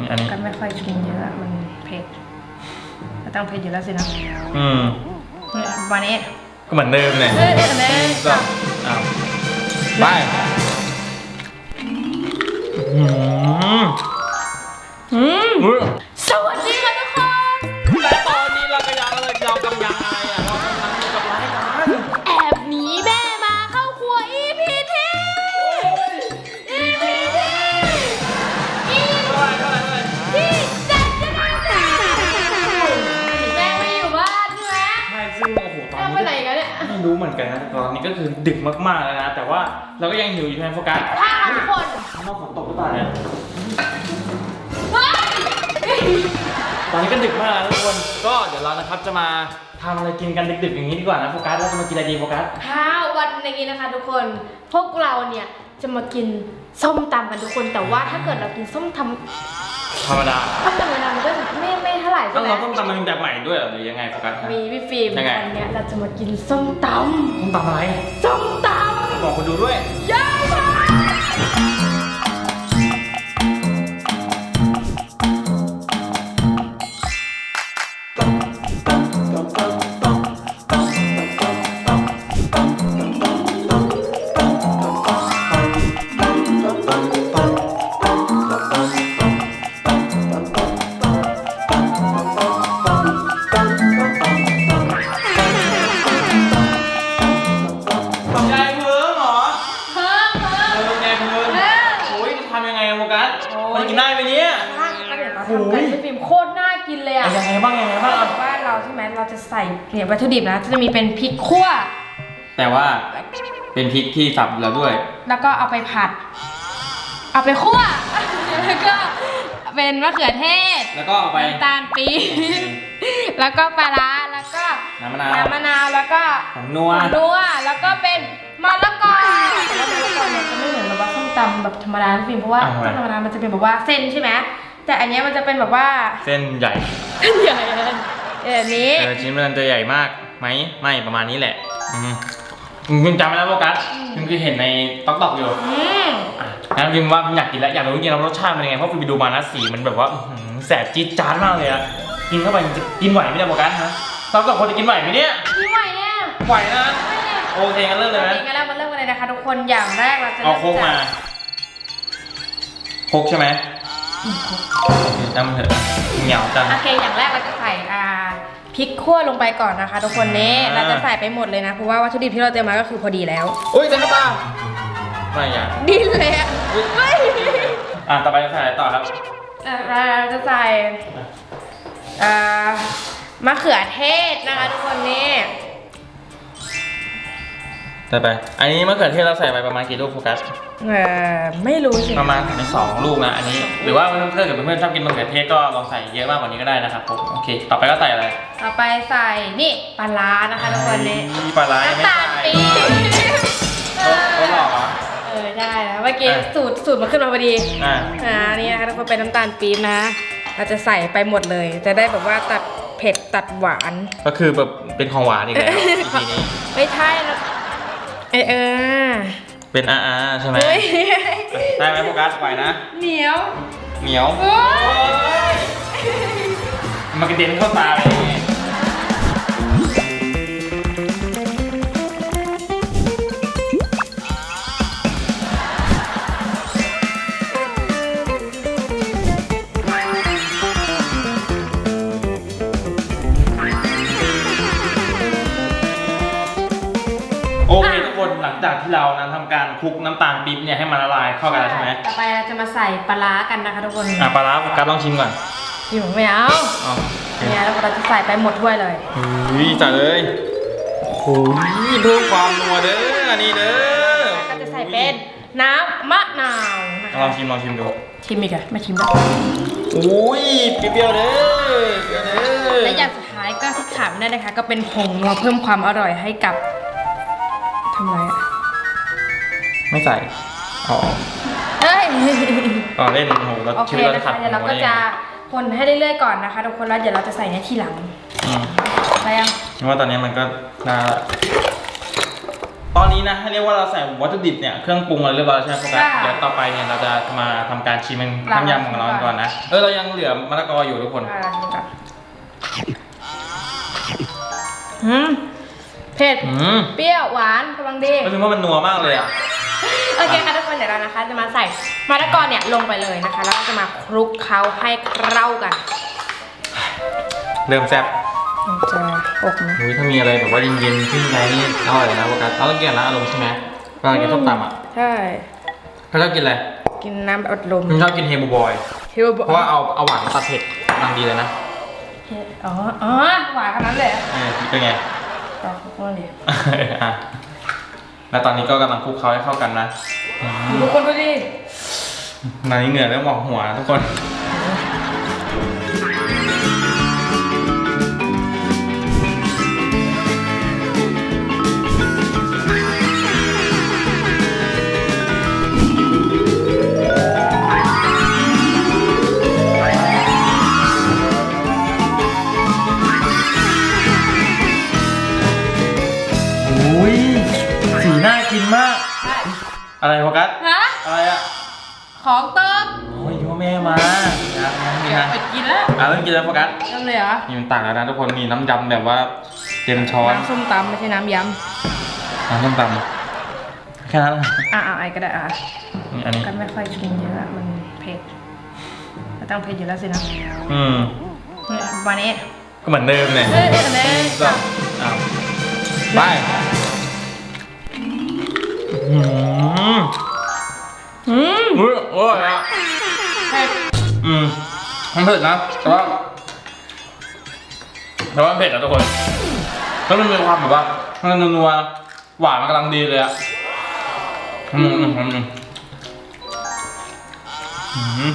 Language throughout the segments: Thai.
นี่อันนี้ ก็ไม่ค่อยกินเยอะมันเผ็ดก็ต้องเผ็ดอยู่แล้วสินะอืมนี่วันนี้ก็เหมือนเดิมเลยเอ้ยเอ้ยเอ้ยก็อ้าวไปอืมอืม ต่ตอนนี้ก็คือดึกมากๆแล้วนะ แต่ว่าเราก็ยังหิวอยู่ใช่ไหมโฟกัสถ้าทุกคนข้างนอกฝนตกหรือเปล่าเนี่ยเฮ้ยตอนนี้ก็ดึกมากแล้วทุกคน ก็เดี๋ยวเรานะครับจะมาทำอะไรกินกันดึกๆอย่างนี้ดีกว่านะโฟกัสเราจะมากินอะไรดีโฟกัสค่ะวันนี้นะคะ ทุกคน พวกเราเนี่ยจะมากินส้มตำกันทุกคน แต่ว่าถ้าเกิดเรากินส้มตำธรรมดา ส้มตำธรรมดามันก็จะไม่ไม่เท่าไหร่ต้ใช่องไหมเราต้องทำมันแบบใหม่ด้วยเหรอหรือยังไงโฟกัสมีพี่ฟิล์มยังไง วันเนี้ยเราจะมากินส้มตต้องทำอะไรำส้มตบอกคนดูด้วยำย เราใช่ไหมเราจะใส่เนี่ยวัตถุดิบนะจะมีเป็นพริกขั่ว แต่ว่าเป็นพริกที่สับแล้วด้วย แล้วก็เอาไปผัด เอาไปคั่ว แล้วก็เป็นมะเขือเทศแล้วก็เอาไป น้ำตาลปี๊บแล้วก็ปลาร้าแล้วก็น้ำมะนาวน้ำมะนาวแล้วก็ผงนัว ผงนัวแล้วก็เป็นมะละกอแล้วมะละกอเนี่ยจะไม่เหมือนแบบว่าส้มตำแบบธรรมดานะฟิล์มเพราะว่าอ่าทำไมส้มตำธรรมดามันจะเป็นแบบว่าเส้นใช่ไหมแต่อันเนี้ยมันจะเป็นแบบว่า เส้นใหญ่เส้นใหญ่เลย แบบนี้เออชิ้นมันจะใหญ่มากไหมไม่ประมาณนี้แหละอืมคุณจำไว้แล้วโฟกัสคุณคือเห็นในต๊อกตอกอยู่อืมอะงั้นพิมว่าพิมอยากกินแล้วอยากรู้จริงๆแล้วรสชาติเป็นยังไงเพราะพิมไปดูมานะสีมันแบบว่าอื้อหือแสบจี๊ดจ๊าดมากเลยอะกินเข้าไปมันจะกินไหวไหมเนี่ยโฟกัสฮะเรากับคนจะกินไหวไหมเนี่ยพี่ไหวเนี่ยไหวนะไหวเนี่ยโอเคงั้นเริ่มเลยไหมโอเคงั้นเรามาเริ่มกันเลยนะคะทุกคนอย่างแรกเราจะเอาริ่โคกมา โคกใช่ไหมโอเค จำมันเถอะเหนียวจัง โอเค อย่างแรกเราจะใส่อ่าพริกขั่วลงไปก่อนนะคะ ทุกคนนี่อ่า เราจะใส่ไปหมดเลยนะ เพราะว่าวัตถุดิบที่เราเตรียมมาก็คือพอดีแล้ว อุ้ยเต็มกระเป๋าไม่อยากดินเลยอะเฮ้ยอะต่อไปจะใส่อะไรต่อครับอะเราจะใส่อ่ามะเขือเทศนะคะทุกคนนี่ ใส่ไป อันนี้มะเขือเทศเราใส่ไปประมาณกี่ลูกโฟกัส เออไม่รู้สิประมาณสองลูกนะอันนี้ หรือว่าถ้าเกิดเพื่อนๆชอบกินมะเขือเทศก็ลองใส่เยอะมากกว่านี้ก็ได้นะครับผมโอเค ต่อไปก็ใส่อะไรต่อไปใส่นี่ปลาร้านะคะทุกคนนี่มีปลาร้ายังไม่น้ำตาลใส่ปี๊บเขาเขาหลอกเหรอเออได้แล้วเมื่อกี้อะสูตรสูตรมาขึ้นมาพอดีอ่าอ่านี่นะคะทุกคนเป็นน้ำตาลปี๊บนะเราจะใส่ไปหมดเลย จะได้แบบว่าตัดเผ็ดตัดหวานก็คือแบบเป็นของหวานอีกแล้วทีนี้ไม่ใช่นะ เออเออเป็นอาอาใช่ไหมเฮ้ยได้ไหมโฟกัสไหวนะ เหนียว เหนียวโอ้ย มันกระเด็นเข้าตาเลย การคลุกน้ำตาลปี๊บเนี่ยให้มันละลายเข้ากันแล้วใช่ไหมต่อไปเราจะมาใส่ปลาร้ากันนะคะทุกคนอะปลาร้าโฟกัสลองชิมก่อนอยู่ไม่เอาอ๋อเนี่ยแล้วเราจะใส่ไปหมดถ้วยเลยเฮ้ยจัดเลยโอ้ยเพิ่มความนัวเด้ออันนี้เด้อก็จะใส่เป็นน้ำมะนาวนะลอคะงชิมลองชิมดูชิมอีกอะไม่ชิมแล้วโอ้ยเปรี้ยวๆเด้อเปรี้ยวเด้อและอย่างสุดท้ายก็ที่ขาดไม่ได้นะคะ ก็เป็นผงนัวเพิ่มความอร่อยให้กับทำไรอะ ไม่ใส่อ๋อเฮ้ยอ๋อเล่นโอ้โหเราโอเคชีวิตเรานะจะขัคะดเดี๋ยวเราก็จะคนให้เรื่อยๆก่อนนะคะทุกคนแล้วเดี๋ยวเราจะใส่เนี้ยทีหลังอืมอะไรยังเพราะว่าตอนนี้มันก็น่าตอนนี้นะให้เรียกว่าเราใส่วัตถุดิบเนี่ยเครื่องปรุงอะไรเรียบร้อยแล้วใช่ไหมโฟกัสค่ะเดี๋ยวต่อไปเนี่ยเราจะมาทำการชิมมันลาน้ำยำของเรากันก่อนนะเออเรายังเหลือมะละกออยู่ทุกคนอืมเผ็ด อืมเปรี้ยวหวานกำลังดี รู้สึกว่ามันนัวมากเลยอะ โอเคค่ะทุกคนเดี๋ยวเรานะคะ จะมาใส่มะละกอเนี่ยลงไปเลยนะคะ แล้วก็จะมาคลุกเคล้าให้เข้ากันเริ่มแซ่บมันจะอบนะอุ้ยถ้ามีอะไรแบบว่าเย็นๆขึ้นใจนี่อร่อยนะโฟกัสเราต้องกินกับน้ำอารมณ์ใช่ไหมเวลากินส้มตำอะใช่เขาชอบกินอะไรกินน้ำอัดลมผมชอบกินเฮบูบอยเฮลบเพราะว่าเอาเอาหวานตัดเผ็ดกำลังดีเลยนะอ๋ออ๋อหวานขนาดนั้นเลยเหรอเออเป็นไงต่อคลุกเลยอะ แล้วตอนนี้ก็กำลังคลุกเคล้าให้เข้ากันนะ ทุกคนดูดิ ตอนนี้เหงื่อเริ่มออกหัวนะทุกคน อะไรโฟกัสฮะอะไรอะของเติมโอ้ยพ่อแม่มานะนะนี่นะไปกินแล้วอะเริ่มกินแล้วโฟกัสทำเลยเหรอนี่มันต่างกันนะทุกคนมีน้ำยำแบบว่าเต็มช้อนน้ำส้มตำไม่ใช่น้ำยน้ำส้มตำแค่นั้นำอะเอาไอ้ก็ได้อะนี่อันนี้ก็ไม่ค่อยกินเยอะมันเผ็ดก็ต้องเผ็ดอยู่แล้วสินะอืมเนี่ยวันนี้ก็เหมือนเดิมเนี่ยเอ้ยเอ้ยอันนี้ก็อ้าวไปอืมอืม อุ้ยโอ้ยอะเผ็ดอืมมันเผ็ดนะ แต่ว่า แต่ว่ามันเผ็ดนะทุกคน แล้วมันมีความแบบว่า มันนัวๆหวานมันกำลังดีเลยอะอืมอืมอืมอืมอืม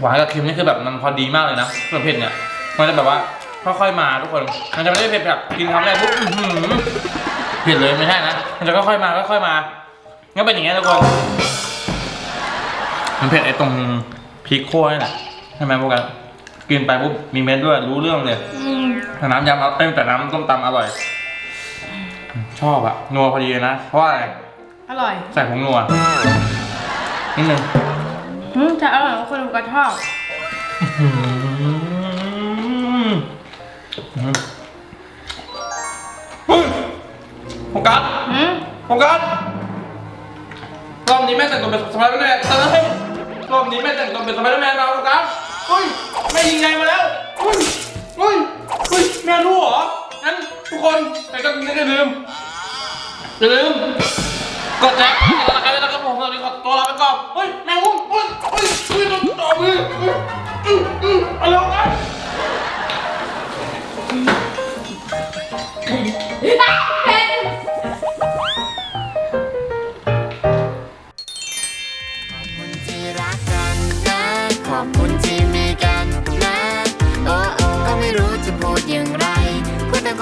หวานกับเค็มนี่คือแบบมันพอดีมากเลยนะส่วนเผ็ดเนี่ย มันจะแบบว่าค่อยๆมาทุกคน มันจะไม่ได้เผ็ดแบบกินคำแรกปุ๊บอื้อหือเผ็ดเลยไม่ใช่นะ มันจะค่อยๆมาค่อยๆมางั้นเป็นอย่างเงี้ยทุกคน มันเผ็ดไอ้ตรงพริกคั่วนี่แหละใช่ไหมพวกกันกินไปปุ๊บมีเม็ดด้วยรู้เรื่องเลยอืมแต่น้ำยำเอ้ยแต่น้ำต้มตำอร่อย ชอบอะนัวพอดีเลยนะ เพราะว่าอะไร อร่อย ใส่ผงนัวนิดนึงอืมจะอร่อยทุกคนก็ชอบอืมอืมเฮ้ยโฟกัสอืมโฟกัสรอบนี้แม่แต่งตัวเป็นสไปเดอร์แมนเฮ้ย รอบนี้แม่แต่งตัวเป็นสไปเดอร์แมนมาโฟกัสเฮ้ยแม่ยิงไงมาแล้วเฮ้ยเฮ้ยเฮ้ยแม่รู้เหรองั้นทุกคนไปก็อย่าลืมอย่าลืมกดแจ็คแล้วกันแล้วก็ผมตอนนี้ขอตัวลาไปก่อนเฮ้ยแมงมุมเฮ้ยเฮ้ยเฮ้ยโดนต่อมือเฮ้ยอืมอืมเอาเร็วกั